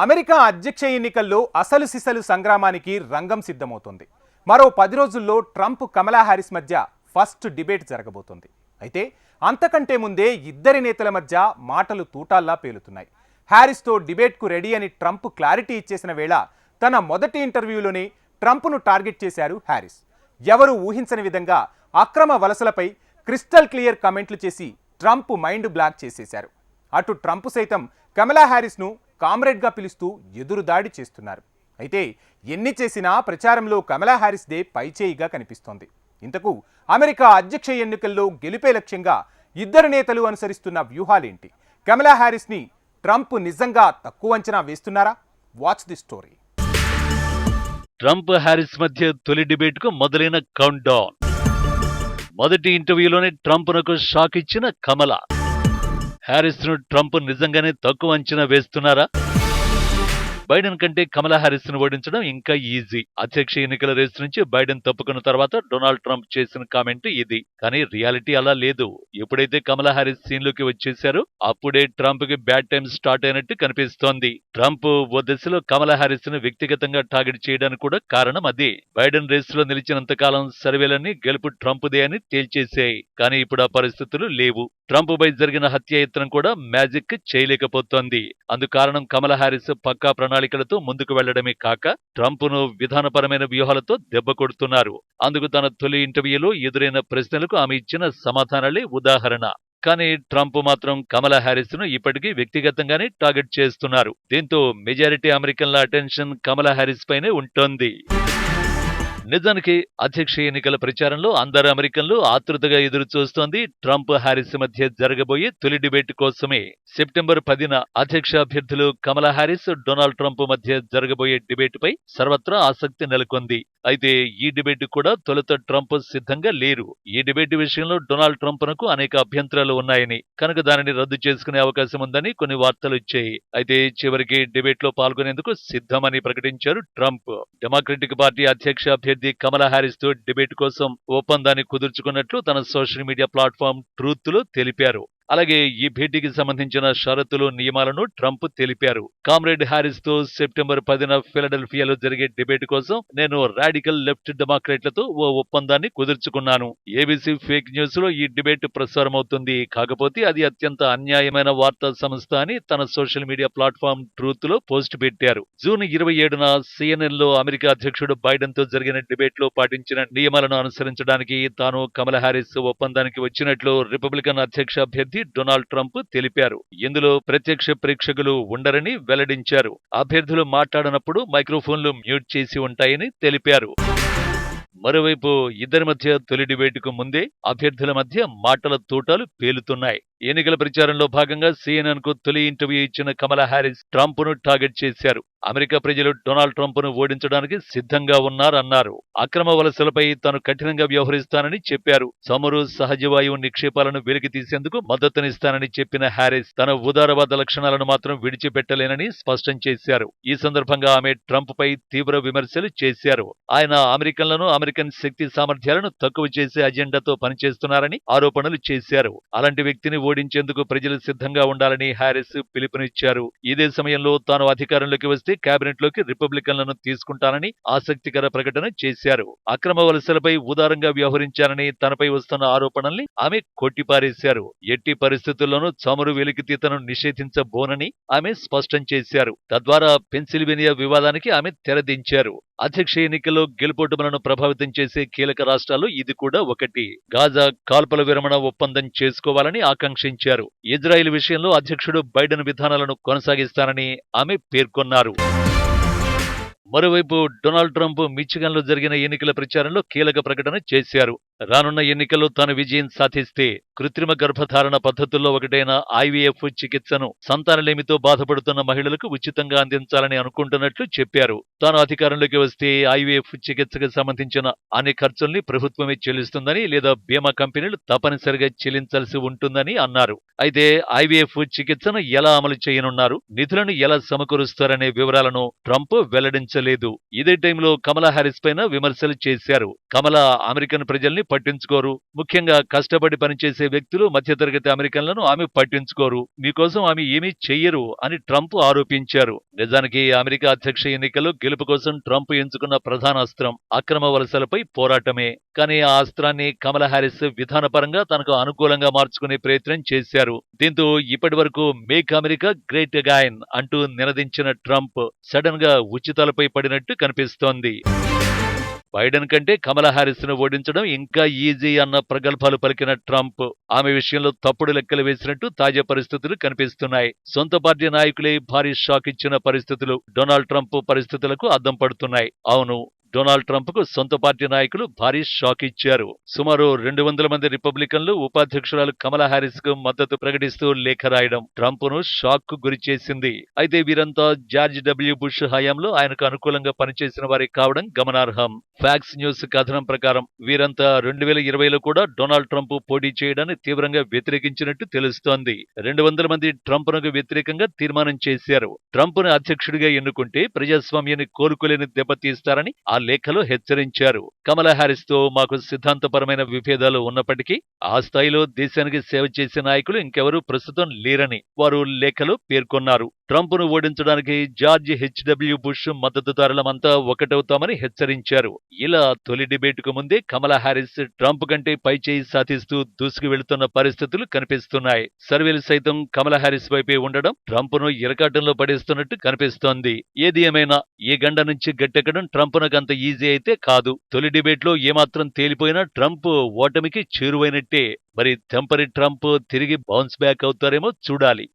America అధ్యక్ష ఎన్నికల్లో అసలు సిసలు సంగ్రామానికి రంగం సిద్ధమవుతోంది. మరో పది రోజుల్లో ట్రంప్ కమలా హ్యారిస్ మధ్య ఫస్ట్ డిబేట్ జరగబోతోంది. అయితే అంతకంటే ముందే ఇద్దరి నేతల మధ్య మాటలు తూటాల్లా పేలుతున్నాయి. హ్యారిస్తో డిబేట్కు రెడీ అని ట్రంప్ క్లారిటీ ఇచ్చేసిన వేళ తన మొదటి ఇంటర్వ్యూలోనే ట్రంప్ను టార్గెట్ చేశారు హ్యారిస్ ఎవరు ఊహించని విధంగా అక్రమ వలసలపై క్రిస్టల్ క్లియర్ కమెంట్లు చేసి ట్రంప్ మైండ్ బ్లాక్ చేసేశారు. అటు ట్రంప్ సైతం కమలా హ్యారిస్ను కామ్రేడ్గా పిలుస్తూ ఎదురుదాడి చేస్తున్నారు. అయితే ఎన్ని చేసినా ప్రచారంలో కమలా హ్యారిస్దే పైచేయిగా కనిపిస్తోంది. ఇంతకు అమెరికా అధ్యక్ష ఎన్నికల్లో గెలిపే లక్ష్యంగా ఇద్దరు నేతలు అనుసరిస్తున్న వ్యూహాలేంటి? కమలా హ్యారిస్ని ట్రంప్ నిజంగా తక్కువ అంచనా వేస్తున్నారా? Watch the story Trump Harris మధ్య తొలి డిబేట్కు మొదలైన కౌంట్ డౌన్ మొదటి ఇంటర్వ్యూలోనే ట్రంప్నకు షాక్ ఇచ్చిన కమల. ను ట్రంప్ నిజంగానే తక్కువ అంచనా వేస్తున్నారా? బైడెన్ కంటే కమలా హ్యారిస్ను ఓడించడం ఇంకా ఈజీ. అధ్యక్ష ఎన్నికల రేసు నుంచి బైడెన్ తప్పుకున్న తర్వాత డొనాల్డ్ ట్రంప్ చేసిన కామెంట్ ఇది. కానీ రియాలిటీ అలా లేదు. ఎప్పుడైతే కమలా హ్యారిస్ సీన్లోకి వచ్చేశారో అప్పుడే ట్రంప్కి బ్యాడ్ టైం స్టార్ట్ అయినట్టు కనిపిస్తోంది. ట్రంప్ ఓ దశలో కమలా హ్యారిస్ను వ్యక్తిగతంగా టార్గెట్ చేయడానికి కూడా కారణం అది. బైడెన్ రేసులో నిలిచినంత కాలం సర్వేలన్నీ గెలుపు ట్రంప్దే అని తేల్చేశాయి. కానీ ఇప్పుడు ఆ పరిస్థితులు లేవు. ట్రంప్ పై జరిగిన హత్యాయత్నం కూడా మ్యాజిక్ చేయలేకపోతోంది. అందుకారణం కమల హ్యారిస్ పక్కా ప్రణాళికలతో ముందుకు వెళ్ళడమే కాక ట్రంప్ను విధానపరమైన వ్యూహాలతో దెబ్బ కొడుతున్నారు. అందుకు తన తొలి ఇంటర్వ్యూలో ఎదురైన ప్రశ్నలకు ఆమె ఇచ్చిన సమాధానాలే ఉదాహరణ. కానీ ట్రంప్ మాత్రం కమలా హ్యారిస్ను ఇప్పటికీ వ్యక్తిగతంగానే టార్గెట్ చేస్తున్నారు. దీంతో మెజారిటీ అమెరికన్ల అటెన్షన్ కమలా హ్యారిస్ పైనే ఉంటోంది. నిజానికి అధ్యక్ష ఎన్నికల ప్రచారంలో అందరు అమెరికన్లు ఆతృతగా ఎదురు చూస్తోంది ట్రంప్ హ్యారిస్ మధ్య జరగబోయే తొలి డిబేట్ కోసమే సెప్టెంబర్ పదిన అధ్యక్ష అభ్యర్థులు కమలా హారిస్ డొనాల్డ్ ట్రంప్ మధ్య జరగబోయే డిబేట్ పై సర్వత్రా ఆసక్తి నెలకొంది. అయితే ఈ డిబేట్ కూడా తొలుత ట్రంప్ సిద్ధంగా లేరు. ఈ డిబేట్ విషయంలో డొనాల్డ్ ట్రంప్ నకు అనేక అభ్యంతరాలు ఉన్నాయని కనుక దానిని రద్దు చేసుకునే అవకాశం ఉందని కొన్ని వార్తలు వచ్చాయి అయితే చివరికి డిబేట్లో పాల్గొనేందుకు సిద్ధమని ప్రకటించారు ట్రంప్. డెమోక్రటిక్ పార్టీ అధ్యక్ష అభ్యర్థి కమలా హారిస్తో డిబేట్ కోసం ఒప్పందాన్ని కుదుర్చుకున్నట్లు తన సోషల్ మీడియా ప్లాట్ఫామ్ ట్రూత్లో తెలిపారు. అలాగే ఈ భేటీకి సంబంధించిన షరతులు నియమాలను ట్రంప్ తెలిపారు. కామ్రేడ్ హ్యారిస్తో సెప్టెంబర్ పదిన ఫిలడెల్ఫియాలో జరిగే డిబేట్ కోసం నేను రాడికల్ లెఫ్ట్ డెమోక్రేట్లతో ఓ ఒప్పందాన్ని కుదుర్చుకున్నాను. ఏబీసీ ఫేక్ న్యూస్లో ఈ డిబేట్ ప్రసారమవుతుంది. కాకపోతే అది అత్యంత అన్యాయమైన వార్తా సంస్థ అని తన సోషల్ మీడియా ప్లాట్ఫామ్ ట్రూత్లో పోస్ట్ పెట్టారు. జూన్ ఇరవై ఏడున సిఎన్ఎన్లో అమెరికా అధ్యక్షుడు బైడెన్తో జరిగిన డిబేట్లో పాటించిన నియమాలను అనుసరించడానికి తాను కమల హ్యారిస్ ఒప్పందానికి వచ్చినట్లు రిపబ్లికన్ అధ్యక్ష అభ్యర్థి డొనాల్డ్ ట్రంప్ తెలిపారు. ఇందులో ప్రత్యక్ష ప్రేక్షకులు ఉండరని వెల్లడించారు. అభ్యర్థులు మాట్లాడనప్పుడు మైక్రోఫోన్లు మ్యూట్ చేసి ఉంటాయని తెలిపారు. మరోవైపు ఇద్దరి మధ్య తొలి డిబేటుకు ముందే అభ్యర్థుల మధ్య మాటల తూటాలు పేలుతున్నాయి. ఎన్నికల ప్రచారంలో భాగంగా సిఎన్ఎన్కు తొలి ఇంటర్వ్యూ ఇచ్చిన కమలా హారిస్ ట్రంప్ను టార్గెట్ చేశారు. అమెరికా ప్రజలు డొనాల్డ్ ట్రంప్ను ఓడించడానికి సిద్ధంగా ఉన్నారన్నారు. అక్రమ వలసలపై తాను కఠినంగా వ్యవహరిస్తానని చెప్పారు. చమురు సహజ వాయువు నిక్షేపాలను వెలికి తీసేందుకు మద్దతునిస్తానని చెప్పిన హ్యారిస్ తన ఉదారవాద లక్షణాలను మాత్రం విడిచిపెట్టలేనని స్పష్టం చేశారు. ఈ సందర్భంగా ఆమె ట్రంప్ పై తీవ్ర విమర్శలు చేశారు. ఆయన అమెరికన్లను అమెరికన్ శక్తి సామర్థ్యాలను తక్కువ చేసే అజెండాతో పనిచేస్తున్నారని ఆరోపణలు చేశారు. అలాంటి వ్యక్తిని ఓడించేందుకు ప్రజలు సిద్ధంగా ఉండాలని హ్యారిస్ పిలుపునిచ్చారు. ఇదే సమయంలో తాను అధికారంలోకి వస్తే కేబినెట్లోకి రిపబ్లికన్లను తీసుకుంటానని ఆసక్తికర ప్రకటన చేశారు. అక్రమ వలసలపై ఉదారంగా వ్యవహరించారని తనపై వస్తున్న ఆరోపణల్ని ఆమె కొట్టిపారేశారు. ఎట్టి పరిస్థితుల్లోనూ చమురు వెలికితీతను నిషేధించబోనని ఆమె స్పష్టం చేశారు. తద్వారా పెన్సిల్వేనియా వివాదానికి ఆమె తెరదించారు. అధ్యక్ష ఎన్నికల్లో గెలుపోటములను ప్రభావితం చేసే కీలక రాష్ట్రాలు ఇది కూడా ఒకటి. గాజా కాల్పల విరమణ ఒప్పందం చేసుకోవాలని ఆకాంక్షించారు. ఇజ్రాయిల్ విషయంలో అధ్యక్షుడు బైడెన్ విధానాలను కొనసాగిస్తానని ఆమె పేర్కొన్నారు. మరోవైపు డొనాల్డ్ ట్రంప్ మిచిగన్లో జరిగిన ఎన్నికల ప్రచారంలో కీలక ప్రకటన చేశారు. రానున్న ఎన్నికల్లో తాను విజయం సాధిస్తే కృత్రిమ గర్భధారణ పద్ధతుల్లో ఒకటైన ఐవీఎఫ్ చికిత్సను సంతానలేమితో బాధపడుతున్న మహిళలకు ఉచితంగా అందించాలని అనుకుంటున్నట్లు చెప్పారు. తాను అధికారంలోకి వస్తే ఐవీఎఫ్ చికిత్సకు సంబంధించిన అన్ని ఖర్చుల్ని ప్రభుత్వమే చెల్లిస్తుందని లేదా బీమా కంపెనీలు తప్పనిసరిగా చెల్లించాల్సి ఉంటుందని అన్నారు. అయితే ఐవీఎఫ్ చికిత్సను ఎలా అమలు చేయనున్నారు? నిధులను ఎలా సమకూరుస్తారనే వివరాలను ట్రంప్ వెల్లడించలేదు. ఇదే టైంలో కమలా హారిస్ పైన విమర్శలు చేశారు. కమలా అమెరికన్ ప్రజల్ని పట్టించుకోరు. ముఖ్యంగా కష్టపడి పనిచేసే వ్యక్తులు మధ్యతరగతి అమెరికన్లను ఆమె పట్టించుకోరు. మీకోసం ఆమె ఏమీ చెయ్యరు అని ట్రంప్ ఆరోపించారు. నిజానికి అమెరికా అధ్యక్ష ఎన్నికల్లో గెలుపు కోసం ట్రంప్ ఎంచుకున్న ప్రధాన అస్త్రం అక్రమ వలసలపై పోరాటమే. కానీ ఆ అస్త్రాన్ని కమలా హారిస్ విధానపరంగా తనకు అనుకూలంగా మార్చుకునే ప్రయత్నం చేశారు. దీంతో ఇప్పటి వరకు మేక్ అమెరికా గ్రేట్ గాయన్ అంటూ నినదించిన ట్రంప్ సడన్గా ఉచితాలపై పడినట్టు కనిపిస్తోంది. బైడెన్ కంటే కమలా హ్యారిస్ను ఓడించడం ఇంకా ఈజీ అన్న ప్రగల్భాలు పలికిన ట్రంప్. ఆమె విషయంలో తప్పుడు లెక్కలు వేసినట్టు తాజా పరిస్థితులు కనిపిస్తున్నాయి. సొంత పార్టీ నాయకులే భారీ షాక్ ఇచ్చిన పరిస్థితులు. డొనాల్డ్ ట్రంప్ పరిస్థితులకు అద్దం పడుతున్నాయి. అవును డొనాల్డ్ ట్రంప్కు సొంత పార్టీ నాయకులు భారీ షాక్ ఇచ్చారు. సుమారు రెండు వందల మంది రిపబ్లికన్లు ఉపాధ్యక్షురాలు కమలా హారిస్కు మద్దతు ప్రకటిస్తూ లేఖ రాయడం ట్రంప్ను షాక్కు గురి చేసింది. అయితే వీరంతా జార్జ్ డబ్ల్యూ బుష్ హయాంలో ఆయనకు అనుకూలంగా పనిచేసిన వారే కావడం గమనార్హం. ఫ్యాక్స్ న్యూస్ కథనం ప్రకారం వీరంతా రెండు వేల ఇరవైలో కూడా డొనాల్డ్ ట్రంప్ పోటీ చేయడాన్ని తీవ్రంగా వ్యతిరేకించినట్టు తెలుస్తోంది. రెండు వందల మంది ట్రంప్నకు వ్యతిరేకంగా తీర్మానం చేశారు. ట్రంప్ను అధ్యక్షుడిగా ఎన్నుకుంటే ప్రజాస్వామ్యాన్ని కోరుకోలేని దెబ్బతీస్తారని ఆ లేఖలో హెచ్చరించారు. కమలా హ్యారిస్తో మాకు సిద్ధాంతపరమైన విభేదాలు ఉన్నప్పటికీ ఆ స్థాయిలో దేశానికి సేవ చేసే నాయకులు ఇంకెవరూ ప్రస్తుతం లేరని వారు లేఖలో పేర్కొన్నారు. ట్రంప్ను ఓడించడానికి జార్జ్ హెచ్డబ్ల్యూ బుష్ మద్దతుదారులమంతా ఒకటవుతామని హెచ్చరించారు. ఇలా తొలి డిబేట్కు ముందే కమలా హారిస్ ట్రంప్ కంటే పై చేయి సాధిస్తూ దూసుకు వెళుతున్న పరిస్థితులు కనిపిస్తున్నాయి. సర్వేలు సైతం కమలా హారిస్ వైపే ఉండడం ట్రంప్ను ఇరకాటంలో పడేస్తున్నట్టు కనిపిస్తోంది. ఏది ఏమైనా ఈ గండ నుంచి గట్టెక్కడం ట్రంప్నకంత అంత ఈజీ అయితే కాదు. తొలి డిబేట్లో ఏమాత్రం తేలిపోయినా ట్రంప్ ఓటమికి చేరువైనట్టే. మరి తెంపరి ట్రంప్ తిరిగి బౌన్స్ బ్యాక్ అవుతారేమో చూడాలి.